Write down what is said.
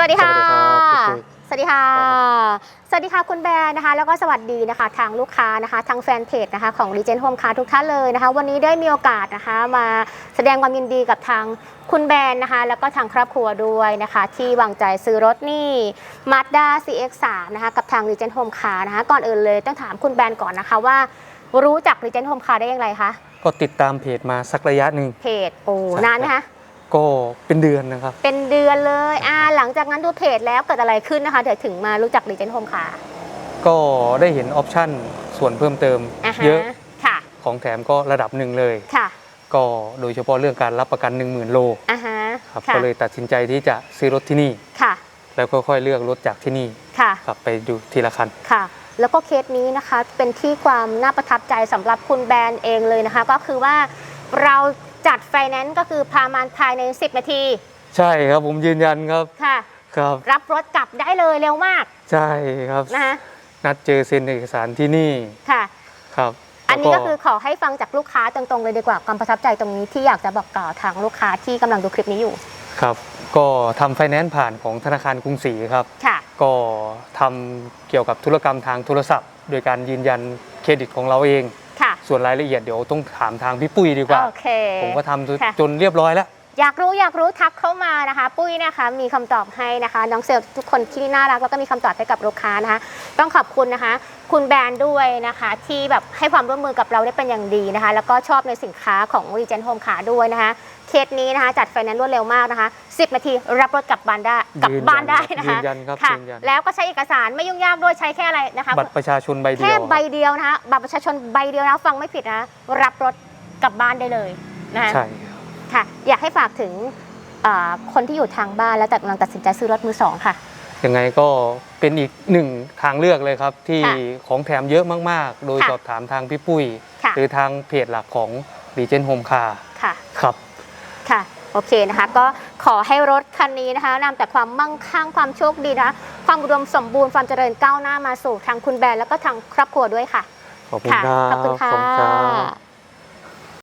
สวัสดีค่ะสวัสดีครับพี่ปุ้ยสวัสดีค่ะ สวัสดีค่ะคุณแบรนด์นะคะ แล้วก็สวัสดีนะคะ ทางลูกค้านะคะทางแฟนเพจนะคะของ r e g e n Home Car ทุกท่านเลยนะคะ วันนี้ได้มีโอกาสนะคะมาแสดงความยินดีกับทางคุณแบรนด์นะคะ แล้วก็ทางครอบครัวด้วยนะคะ ที่วางใจซื้อรถนี่ Mazda CX-3 นะคะกับทาง r e g e n Home Car นะคะก่อนอื่นเลยต้องถามคุณแบรนด์ก่อนนะคะว่ารู้จัก r e g e n Home Car ได้อย่างไรคะก็ติดตามเพจมาสักระยะหนึ่งเพจโอ้ใช่นานไหมคะ ก็เป็นเดือนนะครับ เป็นเดือนเลยอ่าหลังจากนั้นดูเพจแล้วเกิดอะไรขึ้นนะคะเดี๋ยวถึงมารู้จัก r e g e n Home Car ก็ได้เห็นออปชั่นส่วนเพิ่มเติมอ่าฮะเยอะค่ะของแถมก็ระดับหนึ่งเลย ค่ะก็โดยเฉพาะเรื่องการรับประกัน 1 0,000 โลอ่าฮะครับค่ะก็เลยตัดสินใจที่จะซื้อรถที่นี่ ค่ะแล้วก็ค่อยเลือกรถจากที่นี่ค่ะ ครับไปดูทีละคัน ค่ะ แล้วก็เคสนี้นะคะเป็นที่ความน่าประทับใจสำหรับคุณแบรนด์เองเลยนะคะ ก็คือว่า เราจัดไฟแนนซ์ก็คือประมาณภายใน 10 นาที ใช่ครับผมยืนยันครับค่ะ ครับ รับรถกลับได้เลยเร็วมาก ใช่ครับนะคะนัดเจอเซ็นเอกสารที่นี่ค่ะ ครับ อันนี้แล้วก็คือขอให้ฟังจากลูกค้าตรงๆเลยดีกว่าความประทับใจตรงนี้ที่อยากจะบอกกล่าวทางลูกค้าที่กำลังดูคลิปนี้อยู่ ครับ ก็ทำไฟแนนซ์ผ่านของธนาคารกรุงศรีครับค่ะก็ทำเกี่ยวกับธุรกรรมทางโทรศัพท์ โดยการยืนยันเครดิตของเราเองค่ะ ส่วนรายละเอียดเดี๋ยวต้องถามทางพี่ปุ้ยดีกว่า โอเค ผมก็ทำจนค่ะ จนเรียบร้อยแล้ว อยากรู้อยากรู้ทักเข้ามานะคะ ปุ้ยนะคะ มีคำตอบให้นะคะ น้องเซลล์ทุกคนที่น่ารักแล้วก็มีคำตอบให้กับลูกค้านะคะ ต้องขอบคุณนะคะ คุณแบรนด์ด้วยนะคะ ที่แบบให้ความร่วมมือกับเราได้เป็นอย่างดีนะคะ แล้วก็ชอบในสินค้าของ r e g e n Home Car ด้วยนะคะเคสนี้นะคะจัดไฟแนนซ์รวดเร็วมากนะคะ 10 นาทีรับรถกลับบ้านได้กลับยืนยันบ้านได้นะยืคะนยันครับค่ะยืนยันแล้วก็ใช้เอกสารไม่ยุ่งยากด้วยใช้แค่อะไรนะคะบัตรประชาชนใบเดีแค่ยวใบเดียวนะคะบัตรประชาชนใบเดียวนะฟังไม่ผิดนะรับรถกลับบ้านได้เลยนะคะใช่ ค่ะ อยากให้ฝากถึงเอ่อคนที่อยู่ทางบ้านแล้วแต่กำลังตัดสินใจซื้อรถมือสองค่ะ ยังไงก็เป็นอีกหนึ่งทางเลือกเลยครับ ที่ค่ะของแถมเยอะมากๆ โดยค่ะสอบถามทางพี่ปุ้ยค่ะหรือทางเพจหลักของ r e g e n Home Car ค่ะครับค่ะโอเคนะคะก็ขอให้รถคันนี้นะคะนำแต่ความมั่งคั่งความโชคดีนะคะความอุดมสมบูรณ์ความเจริญก้าวหน้ามาสู่ทางคุณแบรนด์แล้วก็ทางครอบครัวด้วยค่ะขอบคุณค่ะครับขอบคุณค่ขอบคุณครัะบ